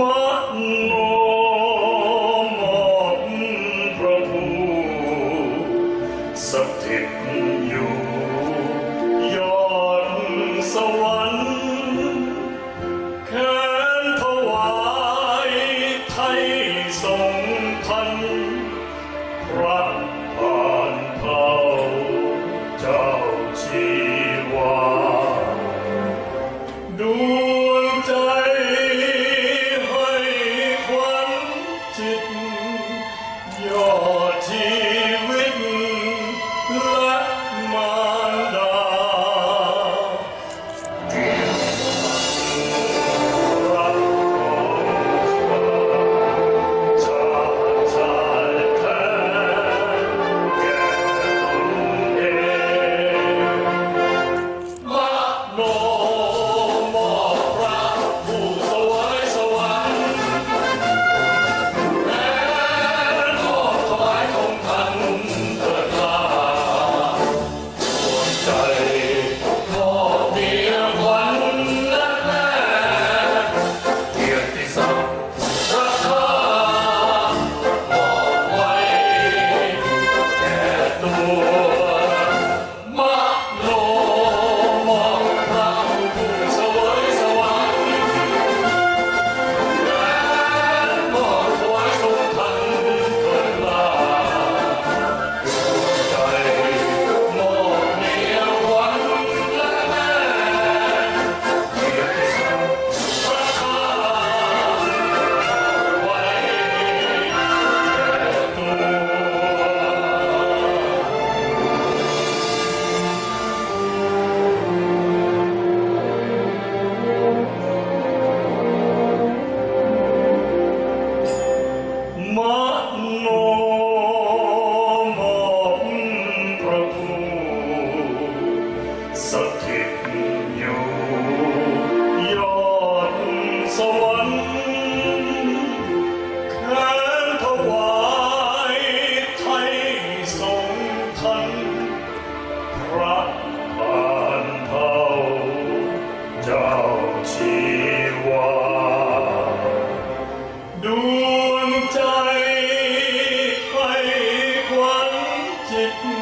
มะโมมอบพระผู้สถิตอยู่ยอดสวรรค์แค้นถวายไทยสงพันพร sit